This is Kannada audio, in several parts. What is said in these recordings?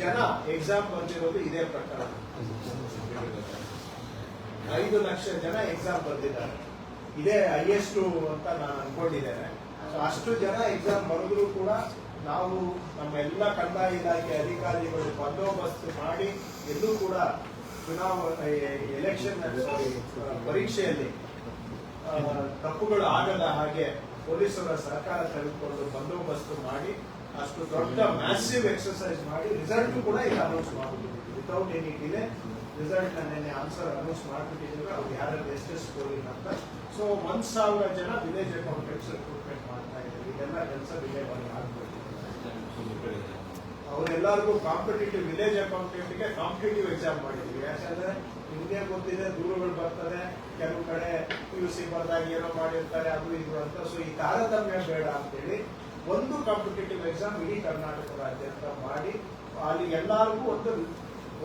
ಜನ ಎಕ್ಸಾಮ್ ಬಂದಿರೋದು ಇದೇ ಪ್ರಕಾರ. ಐದು ಲಕ್ಷ ಜನ ಎಕ್ಸಾಮ್ ಬರ್ತಿದ್ದಾರೆ ಇದೇ ಹೈಯೆಸ್ಟ್ ಅಂತ ನಾನು ಅನ್ಕೊಂಡಿದ್ದೇನೆ. ಅಷ್ಟು ಜನ ಎಕ್ಸಾಮ್ ಬರೆದ್ರು ಕೂಡ ನಾವು ನಮ್ಮ ಎಲ್ಲ ಕಂದಾಯ ಇಲಾಖೆ ಅಧಿಕಾರಿಗಳು ಬಂದೋಬಸ್ತ್ ಮಾಡಿ ಎಲ್ಲೂ ಕೂಡ ಚುನಾವಣೆ ಎಲೆಕ್ಷನ್ ಪರೀಕ್ಷೆಯಲ್ಲಿ ತಪ್ಪುಗಳು ಆಗದ ಹಾಗೆ ಪೊಲೀಸರ ಸಹಕಾರ ತೆಗೆದುಕೊಂಡು ಬಂದೋಬಸ್ತ್ ಮಾಡಿ, ಅಷ್ಟು ದೊಡ್ಡ ಮ್ಯಾಸಿವ್ ಎಕ್ಸರ್ಸೈಸ್ ಮಾಡಿ ರಿಸಲ್ಟ್ ಕೂಡ ಈಗ ಅನೌನ್ಸ್ ಮಾಡಿಬಿಟ್ಟಿದ್ದೀವಿ. ವಿತೌಟ್ ಎನಿ ಡಿಲೇ ರಿಸಲ್ಟ್ ನೆನ್ನೆ ಆನ್ಸರ್ ಅನೌನ್ಸ್ ಮಾಡಿಬಿಟ್ಟಿದ್ರು ಅವ್ರು ಯಾರ್ಯಾರ ಎಷ್ಟೆಷ್ಟು ಸ್ಕೋರಿಂಗ್ ಅಂತ. ಸೊ ಒಂದ್ ಸಾವಿರ ಜನ ವಿಲೇಜ್ ಅಕೌಂಟೆಂಟ್ಸ್ ರಿಕ್ರೂಟ್ಮೆಂಟ್ ಮಾಡ್ತಾ ಇದ್ದೀವಿ ಇದೆಲ್ಲ ಕೆಲಸ ವಿಲೇಜ್ ಆಗ್ಬೇಕು ಅವರೆಲ್ಲರಿಗೂ ಕಾಂಪಿಟೇಟಿವ್ ವಿಲೇಜ್ ಅಕೌಂಟೆಂಟ್ಗೆ ಕಾಂಪಿಟೇಟಿವ್ ಎಕ್ಸಾಮ್ ಮಾಡಿದ್ವಿ ಯಾಕಂದ್ರೆ ನಿಮ್ಗೆ ಗೊತ್ತಿದೆ, ದೂರುಗಳು ಬರ್ತದೆ. ಕೆಲವು ಕಡೆ ಯು ಸಿ ಬರೆದಾಗ ಏನೋ ಮಾಡಿರ್ತಾರೆ, ಅದು ಇದು ಅಂತ. ಸೊ ಈ ತಾರತಮ್ಯ ಬೇಡ ಅಂತೇಳಿ ಒಂದು ಕಾಂಪಿಟೇಟಿವ್ ಎಕ್ಸಾಮ್ ಇಡೀ ಕರ್ನಾಟಕ ರಾಜ್ಯಾದ್ಯಂತ ಮಾಡಿ, ಅಲ್ಲಿ ಎಲ್ಲರಿಗೂ ಒಂದು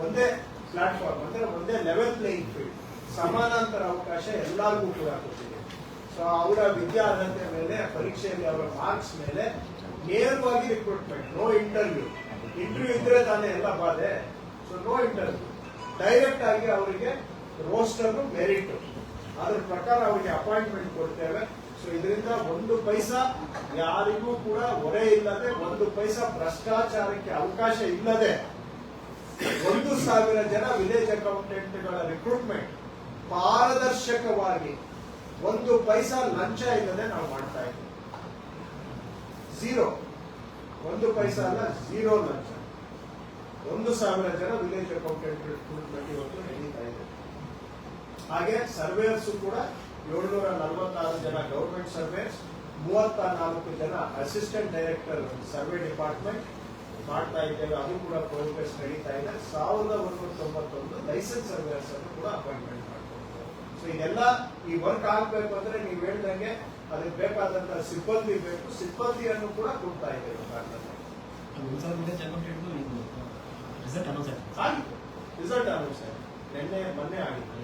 ಒಂದೇ ಪ್ಲಾಟ್ಫಾರ್ಮ್ ಅಂದರೆ ಒಂದೇ ಲೆವೆಲ್ ಪ್ಲೇಯಿಂಗ್ ಫೀಲ್ಡ್ ಸಮಾನಾಂತರ ಅವಕಾಶ ಎಲ್ಲರಿಗೂ ಕೂಡ ಕೊಟ್ಟಿದೆ. ಸೊ ಅವರ ವಿದ್ಯಾರ್ಹತೆ ಮೇಲೆ, ಪರೀಕ್ಷೆಯಲ್ಲಿ ಅವರ ಮಾರ್ಕ್ಸ್ ಮೇಲೆ ನೇರವಾಗಿ ರಿಕ್ರೂಟ್ಮೆಂಟ್ ನೋ ಇಂಟರ್ವ್ಯೂ ಇಂಟರ್ವ್ಯೂ ಇದ್ರೆ ತಾನೇ ಎಲ್ಲ ಬಾಧೆ. ಸೊ ನೋ ಇಂಟರ್ವ್ಯೂ ಡೈರೆಕ್ಟ್ ಆಗಿ ಅವರಿಗೆ ರೋಸ್ಟರ್ ಮೆರಿಟ್ ಅದ್ರ ಪ್ರಕಾರ ಅವರಿಗೆ ಅಪಾಯಿಂಟ್ಮೆಂಟ್ ಕೊಡ್ತೇವೆ. ಸೊ ಇದರಿಂದ ಒಂದು ಪೈಸಾ ಯಾರಿಗೂ ಕೂಡ ಹೊರೆ ಇಲ್ಲದೆ, ಒಂದು ಪೈಸಾ ಭ್ರಷ್ಟಾಚಾರಕ್ಕೆ ಅವಕಾಶ ಇಲ್ಲದೆ, ಒಂದು ಸಾವಿರ ಜನ ವಿಲೇಜ್ ಅಕೌಂಟೆಂಟ್ಗಳ ರಿಕ್ರೂಟ್ಮೆಂಟ್ ಪಾರದರ್ಶಕವಾಗಿ ಒಂದು ಪೈಸಾ ಲಂಚ ಇಲ್ಲದೆ ನಾವು ಮಾಡ್ತಾ ಇದ್ದೀವಿ. ಝೀರೋ ಒಂದು ಪೈಸಾ ಅಲ್ಲ ಝೀರೋ ಲಂಚ. ಒಂದು ಸಾವಿರ ಜನ ವಿಲೇಜ್ ಅಕೌಂಟೆಂಟ್ ರಿಕ್ರೂಟ್ಮೆಂಟ್ ಇವತ್ತು ನಡೀತಾ ಇದೆ. ಹಾಗೆ ಸರ್ವೇಯರ್ಸ್ ಕೂಡ ಏಳ್ನೂರ ನಲವತ್ತಾರು ಜನ ಗೌರ್ಮೆಂಟ್ ಸರ್ವೇಯರ್ಸ್ ಮೂವತ್ತ ನಾಲ್ಕು ಜನ ಅಸಿಸ್ಟೆಂಟ್ ಡೈರೆಕ್ಟರ್ ಸರ್ವೆ ಡಿಪಾರ್ಟ್ಮೆಂಟ್ ಮಾಡ್ತಾ ಇದ್ದೇವೆ. ಅದು ಕೂಡ ಪ್ರೋಗ್ರೆಸ್ ನಡೀತಾ ಇದೆ. ಸಾವಿರದ ಒಂಬೈನೂರ ತೊಂಬತ್ತೊಂದು ಲೈಸೆನ್ಸ್ ಸರ್ವೇಯರ್ಸ್ ಅನ್ನು ಕೂಡ ಅಪಾಯಿಂಟ್ಮೆಂಟ್ ಮಾಡ್ಕೊಂಡಿದ್ದೇವೆ. ಸೊ ಇದೆಲ್ಲ ಈ ವರ್ಕ್ ಆಗ್ಬೇಕು ಅಂದ್ರೆ ನೀವು ಹೇಳ್ದಂಗೆ ಅದಕ್ಕೆ ಬೇಕಾದಂತ ಸಿಬ್ಬಂದಿ ಬೇಕು. ಸಿಬ್ಬಂದಿಯನ್ನು ಕೂಡ ಕೊಡ್ತಾ ಇದ್ದೇವೆ ರಿಸಲ್ಟ್ ಅನೌನ್ಸ್ ಆಗಿದೆ. ನಿನ್ನೆ ಮೊನ್ನೆ ಆಗಿತ್ತು.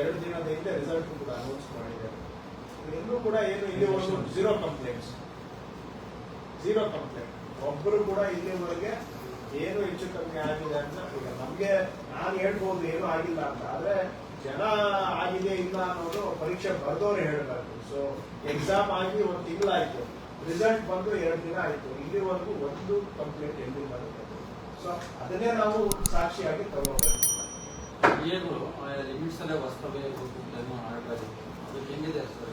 ಎರಡು ದಿನದ ಹಿಂದೆ ರಿಸಲ್ಟ್ ಕೂಡ ಅನೌನ್ಸ್ ಮಾಡಿದ್ದಾರೆ. ಇನ್ನೂ ಕೂಡ ಏನು ಇಲ್ಲಿವರೆಗೂ ಝೀರೋ ಕಂಪ್ಲೇಂಟ್ಸ್ ಝೀರೋ ಕಂಪ್ಲೇಂಟ್ ಒಬ್ಬರು ಕೂಡ ಇಲ್ಲಿವರೆಗೆ ಏನು ಹೆಚ್ಚು ಕಮ್ಮಿ ಆಗಿದೆ ಅಂತ ಈಗ ನಮಗೆ ನಾನು ಹೇಳ್ಬೋದು ಏನು ಆಗಿಲ್ಲ ಅಂತ. ಆದ್ರೆ ಜನ ಆಗಿದೆ ಇಲ್ಲ ಅನ್ನೋದು ಪರೀಕ್ಷೆ ಬರೆದವ್ರು ಹೇಳಬೇಕು ಸೊ ಎಕ್ಸಾಮ್ ಆಗಿ ಒಂದು ತಿಂಗಳಾಯಿತು. ರಿಸಲ್ಟ್ ಬಂದು ಎರಡು ದಿನ ಆಯ್ತು. ಇಲ್ಲಿವರೆಗೂ ಒಂದು ಕಂಪ್ಲೇಂಟ್ ಎಲ್ಲಿ ಬರುತ್ತೆ ಸೊ ಅದನ್ನೇ ನಾವು ಸಾಕ್ಷಿಯಾಗಿ ತಗೋಬೇಕು. ಏನು ಲಿಮಿಟ್ಸ್ ಅಲ್ಲೇ ವಾಸ್ತವ್ಯ ಏನು ಆಡಬೇಕು ಅದಕ್ಕೆ ಹೆಂಗಿದೆ ಸರ್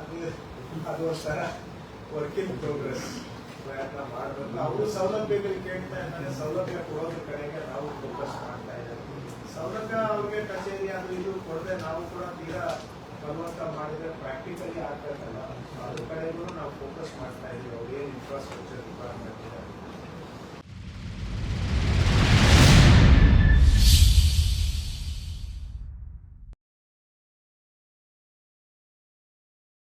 ಅದು ಅದು ಒಂಥರ ವರ್ಕ್ ಇನ್ ಪ್ರೋಗ್ರೆಸ್ ಪ್ರಯತ್ನ ಮಾಡಬೇಕು. ಅವರು ಸೌಲಭ್ಯಗಳು ಕೇಳ್ತಾ ಇದ್ದಾರೆ. ಸೌಲಭ್ಯ ಕೊಡೋದ್ರ ಕಡೆಗೆ ನಾವು ಫೋಕಸ್ ಮಾಡ್ತಾ ಇದ್ದೀವಿ. ಸೌಲಭ್ಯ ಅವ್ರಿಗೆ ಕಚೇರಿ ಅದು ಇದು ಕೊಡದೆ ನಾವು ಕೂಡ ತೀರಾ ಬಲವಂತ ಮಾಡಿದ್ರೆ ಪ್ರಾಕ್ಟಿಕಲಿ ಆಗ್ಬೇಕಲ್ಲ ಅದ್ರ ಕಡೆಗೂ ನಾವು ಫೋಕಸ್ ಮಾಡ್ತಾ ಇದೀವಿ ಅವ್ರು ಏನು ಇನ್ಫ್ರಾಸ್ಟ್ರಕ್ಚರ್